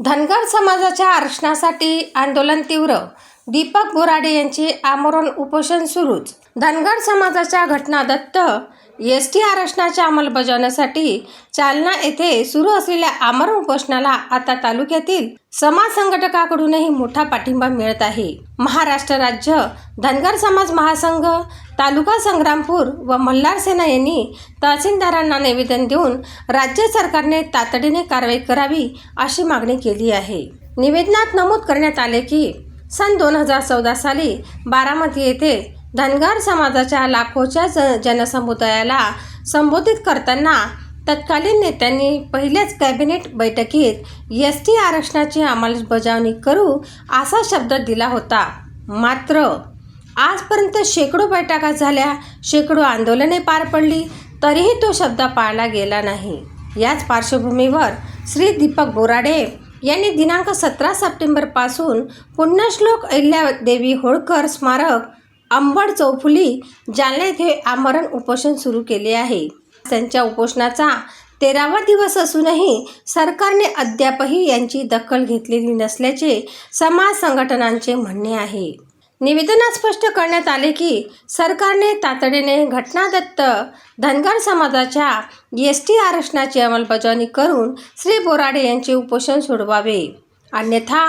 धनगर समाजाच्या आरक्षणासाठी आंदोलन तीव्र. दीपक बोराडे यांचे आमरण उपोषण सुरूच. धनगर समाजाच्या घटना दत्त एस टी आरक्षणाच्या अंमलबजावणीसाठी चालना येथे सुरू असलेल्या आमरण उपोषणाला आता तालुक्यातील समाज संघटकाकडूनही मोठा पाठिंबा मिळत आहे. महाराष्ट्र राज्य धनगर समाज महासंघ तालुका संग्रामपूर व मल्हार सेना यांनी तहसीलदारांना निवेदन देऊन राज्य सरकारने तातडीने कारवाई करावी अशी मागणी केली आहे. निवेदनात नमूद करण्यात आले की सन दोन हजार चौदा साली बारामती येथे धनगर समाजाच्या लाखोच्या ज जनसमुदायाला संबोधित करताना तत्कालीन नेत्यांनी पहिल्याच कॅबिनेट बैठकीत एस टी आरक्षणाची अंमलबजावणी करू असा शब्द दिला होता. मात्र आजपर्यंत शेकडो बैठका झाल्या शेकडो आंदोलने पार पडली तरीही तो शब्द पाळला गेला नाही. याच पार्श्वभूमीवर श्री दीपक बोराडे यांनी दिनांक सतरा सप्टेंबरपासून पुण्यश्लोक अहिल्यादेवी होळकर स्मारक अंबड चौफुली जालना येथे आमरण उपोषण सुरू केले आहे. त्यांच्या उपोषणाचा तेरावा दिवस असूनही सरकारने अद्यापही यांची दखल घेतलेली नसल्याचे समाज संघटनांचे म्हणणे आहे. निवेदनात स्पष्ट करण्यात आले की सरकारने तातडीने घटनादत्त धनगर समाजाच्या एस टी आरक्षणाची अंमलबजावणी करून श्री बोराडे यांचे उपोषण सोडवावे. अन्यथा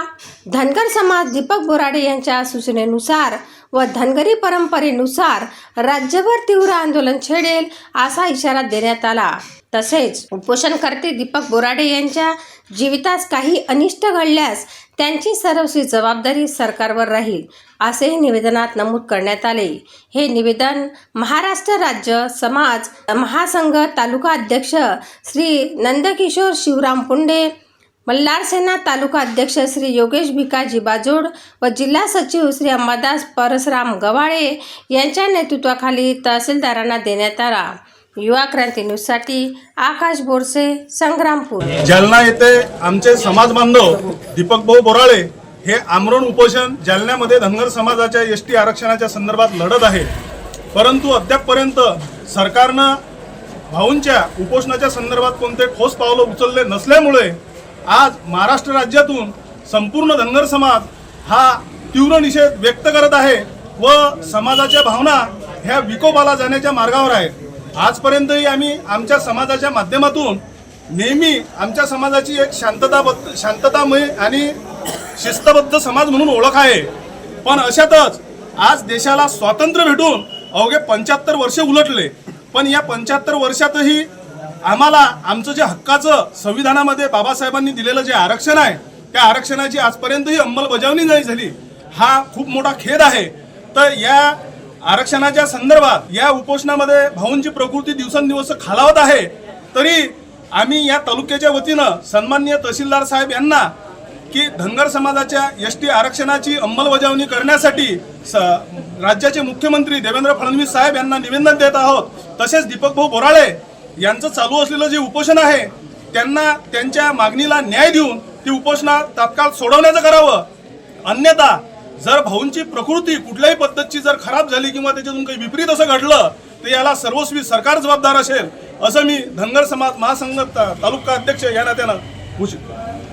धनगर समाज दीपक बोराडे यांच्या सूचनेनुसार व धनगरी परंपरेनुसार राज्यभर तीव्र आंदोलन छेडेल असा इशारा देण्यात आला. तसेच उपोषणकर्ते दीपक बोराडे यांच्या जीवितास काही अनिष्ट घडल्यास त्यांची सर्वस्वी जबाबदारी सरकारवर राहील असेही निवेदनात नमूद करण्यात आले. हे निवेदन महाराष्ट्र राज्य समाज महासंघ तालुका अध्यक्ष श्री नंदकिशोर शिवराम पुंडे मल्हार सेना तालुका अध्यक्ष श्री योगेश भिकाजी बाजोड व जिल्हा सचिव श्री अंबादास परसराम गवाळे यांच्या नेतृत्वाखाली तहसीलदारांना देण्यात आला. युवा क्रांती न्यूजसाठी आकाश बोरसे संग्रामपूर. जालना येथे आमचे समाज बांधव दीपक भाऊ बोराळे हे आमरण उपोषण जालन्यामध्ये धनगर समाजाच्या एस टी आरक्षणाच्या संदर्भात लढत आहे. परंतु अद्यापपर्यंत सरकारनं भाऊंच्या उपोषणाच्या संदर्भात कोणते ठोस पावलं उचलले नसल्यामुळे आज महाराष्ट्र राज्यातून संपूर्ण धनगर समाज हा तीव्र निषेध व्यक्त करत आहे व समाजाच्या भावना ह्या विकोपाला जाण्याच्या मार्गावर आहेत. आजपर्यंतही आम्ही आमच्या समाजाच्या माध्यमातून नेहमी आमच्या समाजाची एक शांतताबद्ध शांततामय आणि शिस्तबद्ध समाज म्हणून ओळख आहे. पण अशातच आज देशाला स्वातंत्र्य भेटून अवघे पंच्याहत्तर वर्ष उलटले. पण या पंच्याहत्तर वर्षातही आम्हाला आमचं जे हक्काचं संविधानामध्ये बाबासाहेबांनी दिलेलं जे आरक्षण आहे त्या आरक्षणाची आजपर्यंतही अंमलबजावणी नाही झाली. हा खूप मोठा खेद आहे. तर या आरक्षणाच्या संदर्भात या उपोषणामध्ये भाऊंची प्रकृती दिवसेंदिवस खालावत आहे. तरी आम्ही या तालुक्याच्या वतीनं सन्मान्य तहसीलदार साहेब यांना की धनगर समाजाच्या एस टी आरक्षणाची अंमलबजावणी करण्यासाठी स राज्याचे मुख्यमंत्री देवेंद्र फडणवीस साहेब यांना निवेदन देत आहोत. तसेच दीपक भाऊ बोराळे यांचं चालू असलेलं जे उपोषण आहे त्यांना त्यांच्या मागणीला न्याय देऊन ती उपोषणा तात्काळ सोडवण्याचं करावं. अन्यथा जर भाऊंची प्रकृती कुठल्याही पद्धतीची जर खराब झाली किंवा त्याच्यातून काही विपरीत असं घडलं तर याला सर्वस्वी सरकार जबाबदार असेल असं मी धनगर समाज महासंघ तालुका अध्यक्ष या नात्यानं घोषित करतो.